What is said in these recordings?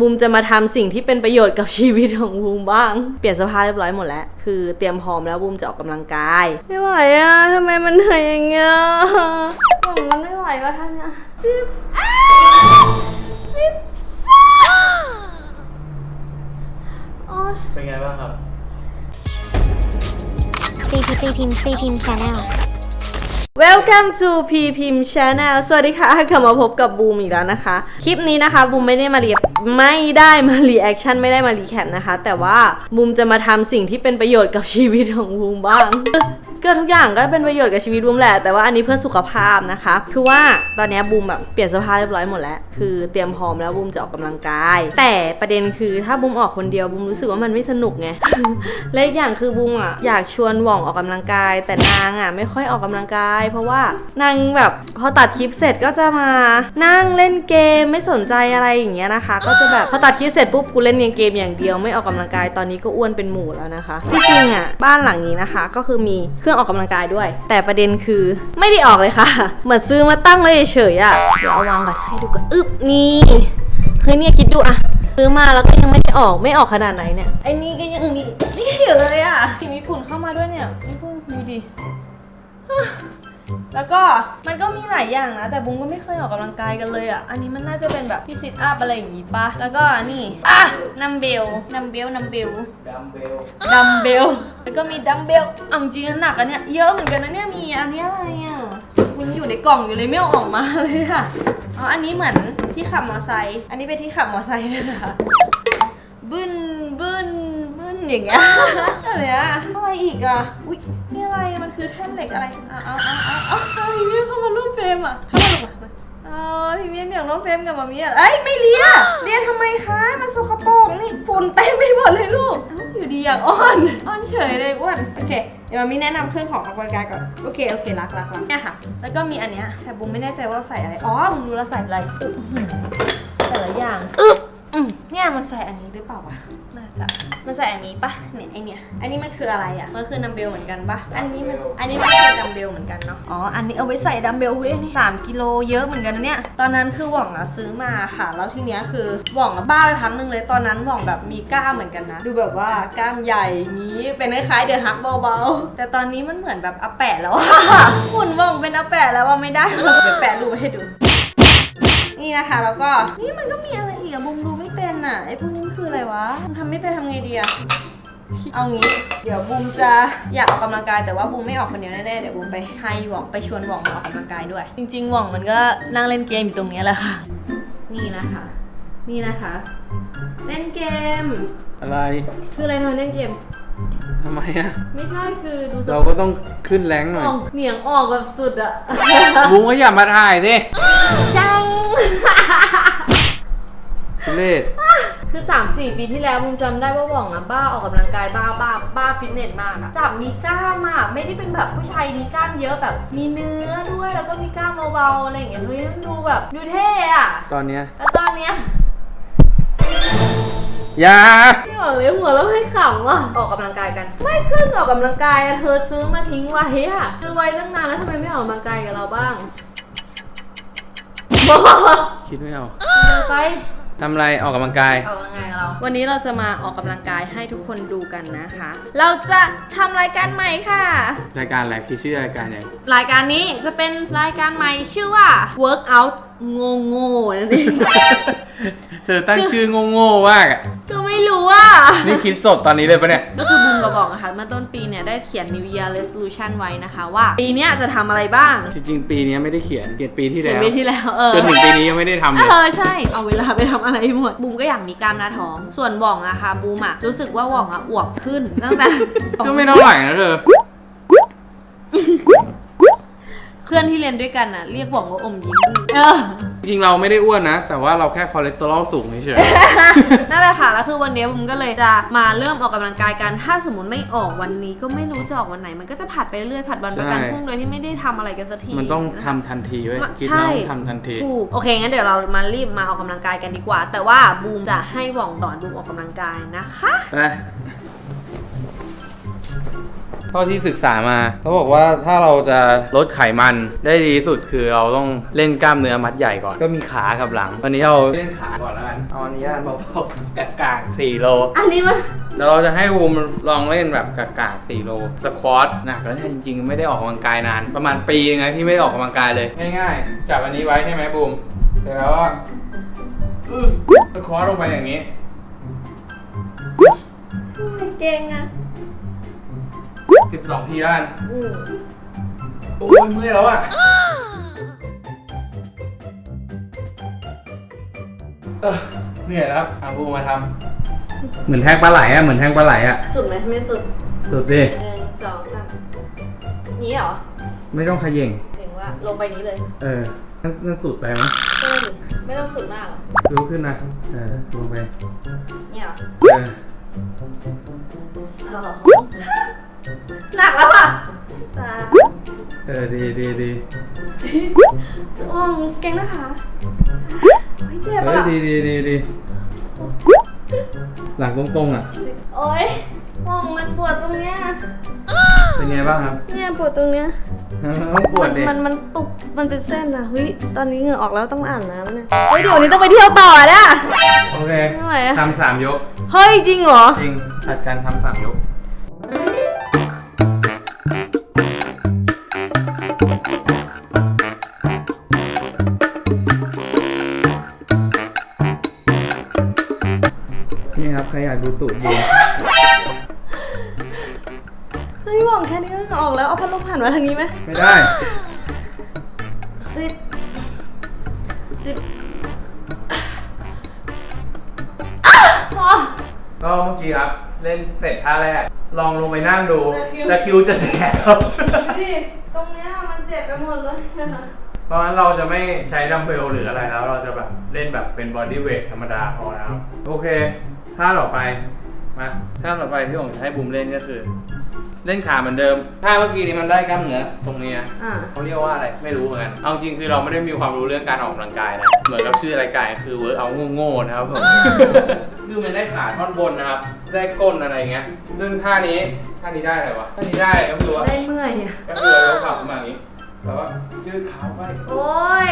บูมจะมาทำสิ่งที่เป็นประโยชน์กับชีวิตของบูมบ้าง เปลี่ยนเสื้อผ้าเรียบร้อยหมดแล้ว คือเตรียมพร้อมแล้วบูมจะออกกำลังกาย ไม่ไหวอะทำไมมันเหนื่อยอย่างเงี้ยบอกมันไม่ไหววะท่านเนี่ยสิบอ้าสิบสามโอ๊ยเป็นไงบ้างครับ CP Team C Team Channel Welcome to P Pim Channel สวัสดีค่ะกลับมาพบกับบูมอีกแล้วนะคะ คลิปนี้นะคะบูมไม่ได้มาเรียไม่ได้มารีแอคชั่นไม่ได้มารีแคปนะคะ แต่ว่าบูมจะมาทำสิ่งที่เป็นประโยชน์กับชีวิตของบูมบ้าง ก็ทุกอย่างก็เป็นประโยชน์กับชีวิตบูมแหละ แต่ว่าอันนี้เพื่อสุขภาพนะคะ คือว่าตอนนี้บูมแบบเปลี่ยนเสื้อผ้าเรียบร้อยหมดแล้ว คือเตรียมพร้อมแล้วบูมจะออกกำลังกาย แต่ประเด็นคือถ้าบูมออกคนเดียวบูมรู้สึกว่ามันไม่สนุกไง และอีกอย่างคือบูมอะอยากชวนหว่องออกกำลังกาย แต่นางอะไม่ค่อยออกกำลังกาย เพราะว่านางแบบพอตัดคลิปเสร็จก็จะมานั่งเล่นเกมไม่สนใจอะไรอย่างเงี้ยนะคะ ก็จะแบบพอตัดคลิปเสร็จปุ๊บกูเล่นเกมอย่างเดียวไม่ออกกำลังกายตอนนี้ก็อ้วนเป็นหมูแล้วนะคะที่จริงอะบ้านหลังนี้นะคะก็คือมีครื่องออกกำลังกายด้วย แต่ประเด็นคือไม่ได้ออกเลยค่ะ เหมือนซื้อมาตั้งไว้เฉยๆอะเดี๋ยวเอาวางก่อนให้ดูก่อนอึบนี่เฮ้ยเนี่ยคิดดูอะซื้อมาแล้วก็ยังไม่ได้ออกไม่ออกขนาดไหนเนี่ยไอ้นี่ก็ยังมีนี่อยู่เลยอะที่มีฝุ่นเข้ามาด้วยเนี่ยนี่เพิ่งดูดิ แล้วก็มันก็มีหลายอย่างนะ แต่บุ้งก็ไม่เคยออกกำลังกายกันเลยอะ อันนี้มันน่าจะเป็นแบบพี่ซิทอัพอะไรอย่างงี้ปะแล้วก็นี่ อะนัมเบลนัมเบลนัมเบลดัมเบลดัมเบลแล้วก็มีดัมเบลเอาจริงๆหนักอันเนี้ยเยอะเหมือนกันนะเนี่ยมีอันเนี้ยอะไรอะมันอยู่ในกล่องอยู่เลยไม่เอาออกมาเลยอะอ๋ออันนี้เหมือนที่ขับมอไซค์อันนี้เป็นที่ขับมอไซค์ด้วยนะคะบึ้นบึ้นบึ้นอย่างเงี้ยอะไรอะอะไรอีกอะอุ้ย นี่อะไรมันคือแท่นเหล็กอะไรเอาเอาเอาเอาเอาเอาพี่เมียเข้ามาร่วมเฟรมอะเข้ามาลงมามาเอาพี่เมียอยากร่วมเฟรมกับมามีอะเอ้ยไม่เลียเลียทำไมคะมันสกปรกนี่ฝุ่นเต็มไปหมดเลยลูกเอ้าอยู่ดีอยากอ้อนอ้อนเฉยเลยอ้วนโอเคเดี๋ยวมามีแนะนำเครื่องของออกกำลังกายก่อนโอเคโอเครักรักรักเนี่ยค่ะ แล้วก็มีอันเนี้ยแต่บุมไม่แน่ใจว่าใส่อะไรอ๋อบุมรู้แล้วใส่อะไรอื้อหือแต่ละอย่างอึ๊บ เนี่ยมันใส่อันนี้หรือเปล่าวะน่าจะมันใส่อันนี้ปะเนี่ยไอเนี่ยอันนี้มันคืออะไรอะมันคือดัมเบลเหมือนกันปะอันนี้มันอันนี้มันคือดัมเบลเหมือนกันเนาะอ๋ออันนี้เอาไว้ใส่ดัมเบลเว้ยนี่สามกิโลเยอะเหมือนกันนะเนี่ยตอนนั้นคือหว่องอะซื้อมาค่ะ แล้วทีเนี้ยคือหว่องอะบ้าไปพักหนึงเลยตอนนั้นหว่องแบบมีกล้ามเหมือนกันนะ ดูแบบว่ากล้ามใหญ่อย่างนี้เป็นคล้ายๆเดอะฮักเบาๆแต่ตอนนี้มันเหมือนแบบอาแปะแล้วอะหุ่นหว่องเป็นอาแปะแล้วว่าไม่ได้หรอกเดี๋ยวแปะรูปไว้ให้ดู นี่นะคะแล้วก็นี่มันก็มีอะไรอีกอะบุมดูไม่เป็น อะไอ้พวกนี้มันคืออะไรวะบุมทำไม่เป็นทำไงดีอะเอางี้ เดี๋ยวบุมจะอยากออกกำลังกายแต่ว่าบุมไม่ออกคนเดียวแน่ๆเดี๋ยวบุมไปให้หว่องไปชวนหว่องมาออกกำลังกายด้วย จริงๆหว่องมันก็นั่งเล่นเกมอยู่ตรงนี้แหละค่ะ นี่นะคะ นี่นะคะ เล่นเกม อะไรคืออะไรทำไมเล่นเกม ทำไมอะไม่ใช่คือดูสเราก็ต้องขึ้นแรงหน่อยออกเหนียงออกแบบสุดอะบุ้งก็อย่ามาถ่ายสิจัง ทุเรศคือ 3 4 ปีที่แล้วมุมจำได้ว่าหว่องอะบ้าออกกำลังกายบ้าบ้าบ้าฟิตเนสมากอะจับมีกล้ามอะไม่ได้เป็นแบบผู้ชายมีกล้ามเยอะแบบมีเนื้อด้วยแล้วก็มีกล้ามเบาๆอะไรอย่างเงี้ยเฮ้ยมันดูแบบดูเท่อะตอนเนี้ยแล้วตอนเนี้ยอย่าไม่บอกเลยหัวเราะให้ขำอะออกกำลังกายกัน ไม่ขึ้นออกกำลังกายอะเธอซื้อมาทิ้งไว้อะซื้อไว้ตั้งนานแล้วทำไมไม่ออกกำลังกายกับเราบ้างบอกคิดไม่เอาเร็วไป ทำอะไรออกกำลังกาย ออกกำลังกายกับเรา วันนี้เราจะมาออกกำลังกายให้ทุกคนดูกันนะคะ เราจะทำรายการใหม่ค่ะ รายการอะไรคือชื่อรายการยังรายการนี้จะเป็นรายการใหม่ชื่อว่า workout โง่โง่ๆนั่นเอง เธอตั้งชื่อโง่ๆมากอะก็ ไม่รู้ว่านี่คิดสดตอนนี้เลยปะเนี่ย ก็คือบุมกับบอกนะคะเมื่อต้นปีเนี่ยได้เขียน New Year Resolution ไว้นะคะว่า ปีเนี้ยจะทำอะไรบ้างจริงๆ ปีนี้ไม่ได้เขียน เขียนปีที่เขียแล้นวไปที่แล้วเออ จนถึงปีนี้ยังไม่ได้ทำเลเอยอใช่ เอาเวลาไปทำอะไรหมด บูมก็อยากมีกล้ามหน้าท้อง ส่วนหว่องอะค่ะบูมอะรู้สึกว่าหว่องอะอวบขึ้นตั้งแต่ ก็ไม่เท่าไหร่นะเธอ เพื่อนที่เรียนด้วยกันน่ะ เรียกหว่องว่าอมยิ้มเออ จริงๆเราไม่ได้อ้วนนะ แต่ว่าเราแค่คอเลสเตอรอลสูงเฉย นั่นแหละค่ะ แล้วคือวันนี้ผมก็เลยจะมาเริ่มออกกำลังกายกัน ถ้าสมมติไม่ออกวันนี้ก็ไม่รู้จะออกวันไหน มันก็จะผัดไปเรื่อยผัดวันประกันพรุ่งโดยที่ไม่ได้ทำอะไรกันสักทีๆมันต้องะทำทันทีเว้ยมาคิดใช่แล้วต้องทำทันที ถูก โอเค งั้นเดี๋ยวเรามารีบมาออกกำลังกายกันดีกว่า แต่ว่าบูมจะให้หว่องสอนบูมออกกำลังกายนะคะ ไป เท่าที่ศึกษามาเขาบอกว่าถ้าเราจะลดไขมันได้ดีที่สุดคือเราต้องเล่นกล้ามเนื้อมัดใหญ่ก่อน ก็มีขากับหลังวันนี้เราเล่นขาก่อนแล้วกันเอาอันนี้เบาๆกากากๆสี่โลอันนี้มันเดี๋ยวเราจะให้วูมลองเล่นแบบกากๆ4โลสควอตหนักแล้วเนี่ยจริงๆ ไม่ได้ออกกำลังกายนาน ประมาณปีนึงนะที่ไม่ได้ออกกำลังกายเลย ง่ายๆจับอันนี้ไว้ใช่ไหมบูมเสร็จแล้วก็อึ๊สสควอตลงไปอย่างนี้ทำไมเก่งอะ 12ทีแล้วกันอืมโอ้ยเมื่อยแล้วอะ เออเหนื่อยแล้วอะบูมมาทำเหมือนแทงปลาไหลอะเหมือนแทงปลาไหลอะสุดไหมไม่สุดสุดดิหนึ่งสองสามนี้เหรอไม่ต้องขย่งถึงว่าลงไปนี้เลยเออนั่นนั่นสุดไปไหมเออไม่ต้องสุดมากหรอรู้ขึ้นนะเออลงไปเนี่ยเหรอเออสอง หนักแล้วอะสามเออดีดีดีสี่ว่องเก่งนะคะเฮ้ยเจ็บเฮ้ยอะดีดีดีดีหลังตรงๆอะ โอ๊ยว่องมันปวดตรงเนี้ยเป็นไงบ้างครับเนี่ยปวดตรงเนี้ย ต้องปวดดิมันมันตุกมันเป็นเส้นอะเฮ้ยตอนนี้เหงื่อออกแล้วต้องอ่านน้ำเนี่ยเฮ้ยเดี๋ยวนี้ต้องไปเที่ยวต่อนะ โอเคไม่ไหวอะ ทำสามยก เฮ้ยจริงเหรอ จริงผัดกันทำสามยก นมาทางนี้ไหมไม่ได้ สิบสิบพอก็เมื่อกี้ครับ เล่นเสร็จท่าแรก ลองลงไปนั่งดูตะคริวตะคริวจะแตกครับดูดิตรงเนี้ยมันเจ็บไปหมดเลยเพราะฉะนั้นเราจะไม่ใช้ดัมเบลหรืออะไรแล้ว เราจะแบบเล่นแบบเป็นบอดี้เวทธรรมดาพอนะครับโอเคท่าต่อไปมาท่าต่อไปที่ผมจะให้บูมเล่นก็คือ เล่นขาเหมือนเดิมท่าเมื่อกี้นี้มันได้กล้ามเนื้อตรงนี้นะอ่า เขาเรียกว่าอะไร ไม่รู้เหมือนกัน เอาจริงคือเราไม่ได้มีความรู้เรื่องการออกกำลังกายนะ เหมือนกับชื่อรายการคือเวิร์กเอาโง่ๆนะครับผม คือมันได้ขาท่อนบนนะครับ ได้ก้นอะไรเงี้ย ซึ่งท่านี้ท่านี้ได้อะไรวะ ท่านี้ได้ก็ไม่รู้ว่าได้เมื่อยอะก็คือเรายกเข่าขึ้นมาอย่างนี้ แล้วก็ยืดขาไปโอ้ย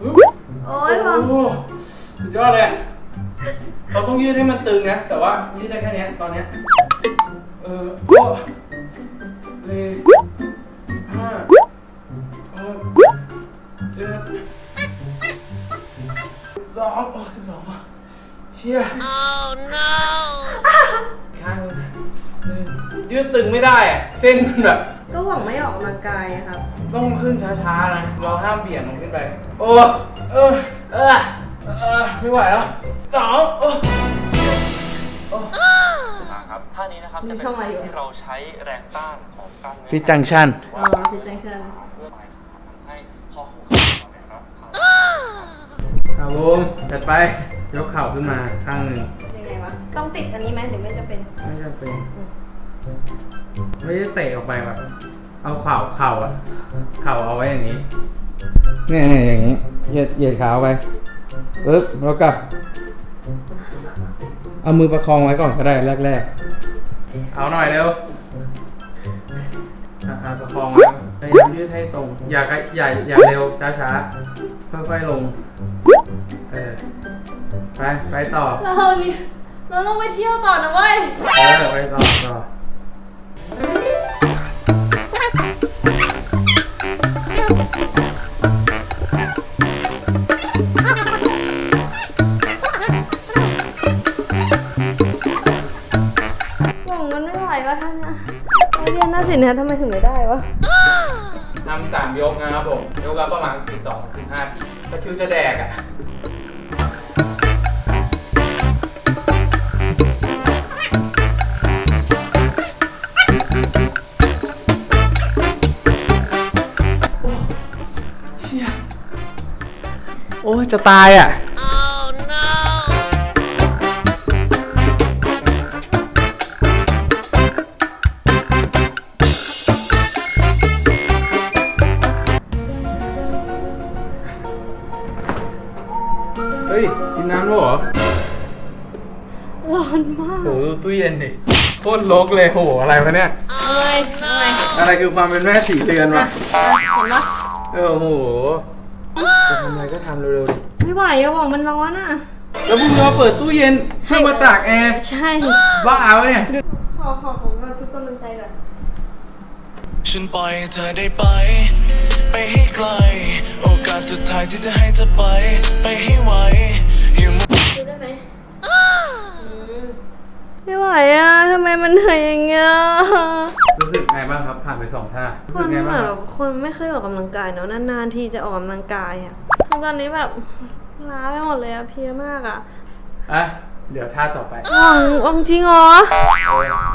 ปึ๊บโอ้ยพอโอ้โหสุดยอดเลยอะเราต้องยืดให้มันตึงนะ แต่ว่ายืดได้แค่เนี้ยตอนเนี้ยเออโอ้เลยห้าหกเจ็ดสองโอ้สิบสองเชี่ยข้างหนึ่งหนึ่งยืดตึงไม่ได้อะเส้นมันแบบ ก็หวังไม่ออกกำลังกายอะครับ ต้องขึ้นช้าๆนะ เราห้ามเบี่ยงมันขึ้นไป โอ้เออเออเออไม่ไหวแล้วสองโอ้โอ้ ท่านี้นะครับมีจะเป็นช่องอะไรอยู่ที่เราใช้แรงต้านของกล้ามเนื้อฟิตจังชันอ๋อฟิตจังชันเพื่อไปทำให้ข้อหูของเราเนี่ยครับครับผมจัดไปยกเข่าขึ้นมาข้างหนึ่งยังไงวะต้องติดอันนี้ไหมหรือไม่จะเป็นไม่จำเป็น ไม่ได้เตะออกไปแบบเอาเข่าเข่าอะเข่าเอาไว้อย่างนี้เนี่ยเนี่ยอย่างนี้เหยียดเหยียดขาไปปึ๊บแล้วกลับเอามือประคองไว้ก่อนก็ได้แรกๆ เอาหน่อยเร็วอะอะประคองไว้พยายามยืดให้ตรง อย่าใกล้อย่าอย่าเร็วช้าๆค่อยๆลง เออ ไป ไปต่อ เราเนี่ยเราต้องไปเที่ยวต่อนะเว้ย เออ ไปต่อต่อ เรียนหน้าศิลป์เนี่ยทำไมถึงไม่ได้วะทำสามยกนะครับผม ยกละประมาณ 12ถึง5ทีตะคริวจะแดกอะเชี่ยโอ้ยจะตายอะ ตู้เย็นดิโคตรลกเลยโหอะไรวะเนี่ย เอาไงเอาไงอะไรคือความเป็นแม่สี่เดือนวะอะเห็นปะเออโหจะทำอะไรก็ทำเร็วๆดิไม่ไหวอะบอกมันร้อนอะแล้วมึงจะมาเปิดตู้เย็นเพื่อมาตากแอร์ใช่บ้าปะเนี่ย ขอขอของเราทุกกำลังใจก่อนฉันปล่อยให้เธอได้ไป ไปให้ไกล โอกาสสุดท้ายที่จะให้เธอไป ไปให้ไวอยู่ ดูได้ไหม ไม่ไหวอะทำไมมันเหนื่อยอย่างเงี้ยรู้สึกไงบ้างครับผ่านไปสองท่าครู้นสึกไงแบบ้างครับบคนไม่เคยออกกำลังกายเนาะนานๆทีจะออกกำลังกายอะคือตอนนี้แบบล้าไปหมดเลยอะเพลียมากอะอะ เดี๋ยวท่าต่อไปหวังหวังจริงเหรอ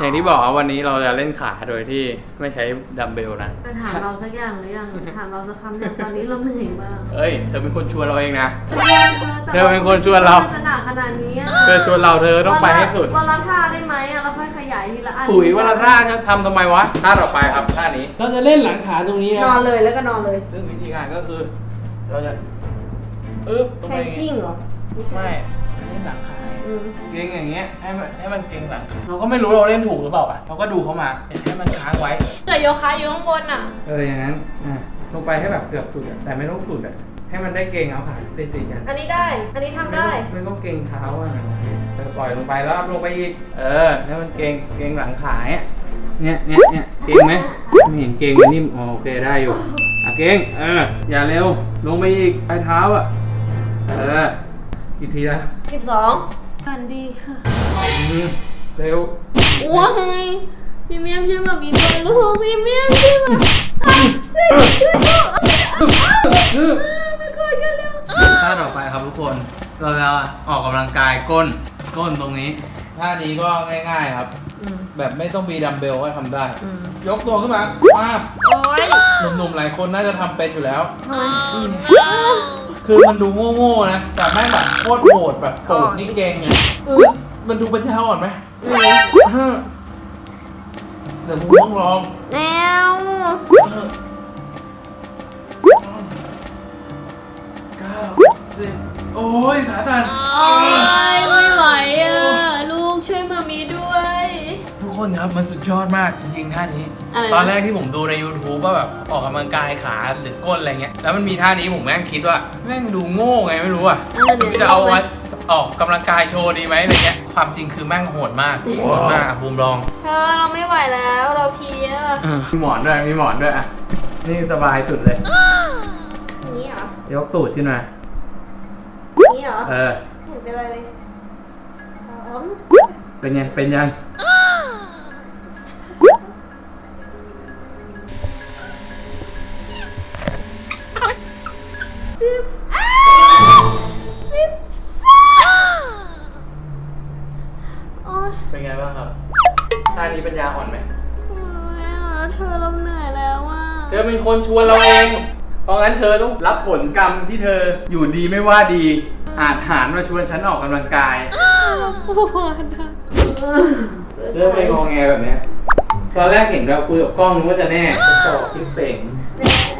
อย่างที่บอกว่าวันนี้เราจะเล่นขาโดยที่ไม่ใช้ดัมเบลนะมาถามเราสักอย่างหรือยัง ถามเราสักคำยังตอนนี้เราเหนื่อยมากเอ้ย เธอเป็นคนชวนเราเองนะ เธอเป็นคนชวนเรา จะหนักขนาดนี้อะเธอชวนเราเธอต้องไปให้สุดวันละท่าได้ไหมอะเราค่อยขยายทีละอันปุ๋ยวันละท่าจะทำทำไมวะท่าต่อไปครับท่านี้ เราจะเล่นหลังขาตรงนี้นะนอนเลยแล้วก็นอนเลยซึ่งวิธีการก็คือ เราจะอึ๊บตรงแพไปนกิ้งเหรอไม่เล่นหลังขาอืม เกรงอย่างเงี้ยให้มันให้มันเกรงหลังขาเราก็ไม่รู้เราเล่นถูกหรือเปล่าอะเราก็ดูเขามาให้มันค้างไว้ เกิดโยคะอยู่ข้างบนอะ เอออย่างนั้นอะลงไปให้แบบเกือบสุดอะแต่ไม่ต้องสุดอะให้มันได้เกรงเอาขาติดติดๆกันอันนี้ได้ อันนี้ทำได้ไม่ต้องเกรงเท้าอะโอเคเออปล่อยลงไปแล้วลงไปอีกเออให้มันเกรงเกรงหลังขาเนี่ยเนี่ยเนี่ยเนี่ยเกรงไหมไม่เห็นเกรงมันนิ่มอ๋อโอเคได้อยู่อะเกรงเอออย่าเร็วลงไปอีกปลายเท้าอะเอออีกทีละสิบสอง กันดีค่ะอืมเร็วว้ายพี่เมียมช่วยมามีด้วยลูกพี่เมียมช่วยมาอะช่วยช่วยลูกไม่กดกันเร็วท่าต่อไปครับทุกคน เราจะออกกำลังกายก้นก้นตรงนี้ท่านี้ก็ง่ายๆครับ แบบไม่ต้องมีดัมเบลก็ทำได้ ยกตัวขึ้นมามาบโอ๊ยหนุ่มๆหลายคนน่าจะทำเป็นอยู่แล้ว คือมันดูโง่ๆนะแต่แม่งแบบ โคตรโหดแบบตูดนี่เก่งไงเออมันดูปัญญาอ่อนไหมเออเดี๋ยวมึงต้องลองแนวเออเก้าสิบโอ้ยสาสันโอ๊ย นครับ มันสุดยอดมากจริงๆท่านี้ อะไรนะ ตอนแรกที่ผมดูใน YouTube ว่าแบบออกกำลังกายขาหรือก้นอะไรเงี้ย แล้วมันมีท่านี้ผมแม่งคิดว่า แม่งดูโง่ไงไม่รู้อะ เออเดี๋ยวจะเอามาออกกำลังกายโชว์ดีไหมอะไรเงี้ย ความจริงคือแม่งโหดมากโหดมากอะบูมลอง เธอเราไม่ไหวแล้วเราเพลียมีหมอนด้วย มีหมอนด้วยอะ นี่สบายสุดเลยนี่เหรอยกตูดขึ้นมานี่เหรอเออเห็นเป็นอะไรเลยสองเป็นไง เป็นยัง โอ๊ยเป็นไงบ้างครับท่านี้ปัญญาอ่อนไหมไม่เอาแล้วเธอเราเหนื่อยแล้วอะเธอเป็นคนชวนเราเอง เพราะงั้นเธอต้องรับผลกรรมที่เธออยู่ดีไม่ว่าดี อาจหารมาชวนฉันออกกำลังกาย ปวดอะเริ่มไปงองแงแบบเนี้ยตอนแรกเห็นเราคุยกับกล้องนึกว่าจะแน่จะจอกคิดเป่ง แม่แม่แม่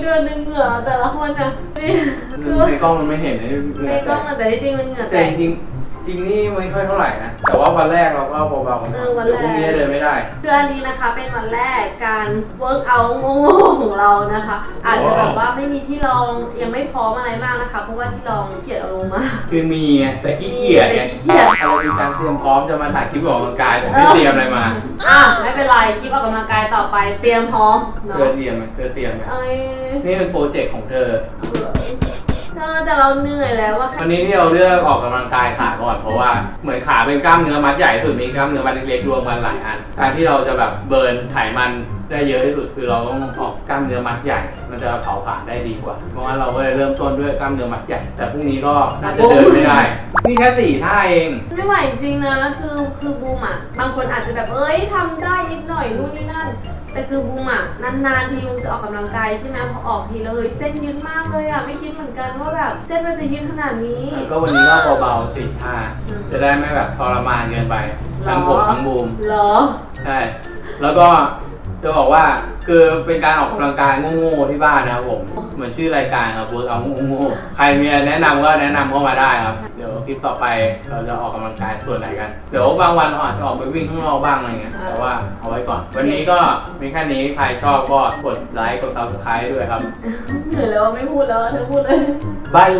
เดี๋ยวไปโดนเหงื่อแต่ละคนอะนี่คือในกล้องมันไม่เห็นในในกล้องอะแต่ที่จริงมันเหงื่อแตแต่กจริงๆ จริงนี่ไม่ค่อยเท่าไหร่นะ แต่ว่าวันแรกเราก็เบาๆเออวันเดี๋ยวแรกพรุ่งนี้เดินไม่ได้ คืออันนี้นะคะเป็นวันแรกการเวิร์กเอาโง่ๆของเรานะคะ อาจจะแบบว่าไม่มีที่รองยังไม่พร้อมอะไรมากนะคะ เพราะว่าที่รองเกียดเอาลงมาคือมีไงแต่ขี้เกียจไงมีแต่ขี้เกียจ เรามีการเตรียมพร้อมจะมาถ่ายคลิปออกกำลังกายแต่ไม่เตรียมอะไรมาอะไม่เป็นไรคลิปออกกำลังกายต่อไปเตรียมพร้อมเธเนาะอเตรียมไหมเธอเตรียมไหมเอ้ยนี่เป็นโปรเจกต์ของเธอเธอ แต่เราเหนื่อยแล้วว่าวันนี้ที่เราเลือกออกกำลังกายขาก่อนเพราะว่าเหมือนขาเป็นกล้ามเนื้อมัดใหญ่ที่สุดมีกล้ามเนื้อมัดเล็กๆรวมกันหลายอันการที่เราจะแบบเบิร์นไขมันได้เยอะที่สุดคือเราต้องออกกล้ามเนื้อมัดใหญ่ มันจะเผาผลาญได้ดีกว่า เพราะงั้นเราก็เลยเริ่มต้นด้วยกล้ามเนื้อมัดใหญ่ แต่พรุ่งนี้ก็น่าจะเดินไม่ได้ นี่แค่สี่ท่าเอง ไม่ไหวจริงนะ คือคือบูมอะบางคนอาจจะแบบเอ้ยทำได้นิดหน่อยนู่นนี่นั่น แต่คือบูมอะนานๆทีบูมจะออกกำลังกายใช่ไหมพอออกทีแล้วเฮ้ยเส้นยืดมากเลยอะไม่คิดเหมือนกันว่าแบบเส้นมันจะยืดขนาดนี้ ก็วันนี้ก็เบาๆสี่ท่าอืมจะได้ไม่แบบทรมานเกินไปทั้งผมทั้งบูมเหรอใช่แล้วก็ จะบอกว่าคือเป็นการออกกำลังกายโง่ๆที่บ้านนะครับผม เหมือนชื่อรายการครับเวิร์กเอาโง่ๆใครมีอะไรแนะนำก็แนะนำเข้ามาได้ครับ เดี๋ยวคลิปต่อไปเราจะออกกำลังกายส่วนไหนกัน เดี๋ยวบางวันเราอาจจะออกไปวิ่งข้างนอกบ้างอะไรเงี้ย แต่ว่าเอาไว้ก่อน วันนี้ก็มีแค่นี้ ใครชอบก็กดไลค์ กด subscribe ด้วยครับ เหนื่อยแล้วไม่พูดแล้วเธอพูดเลย บาย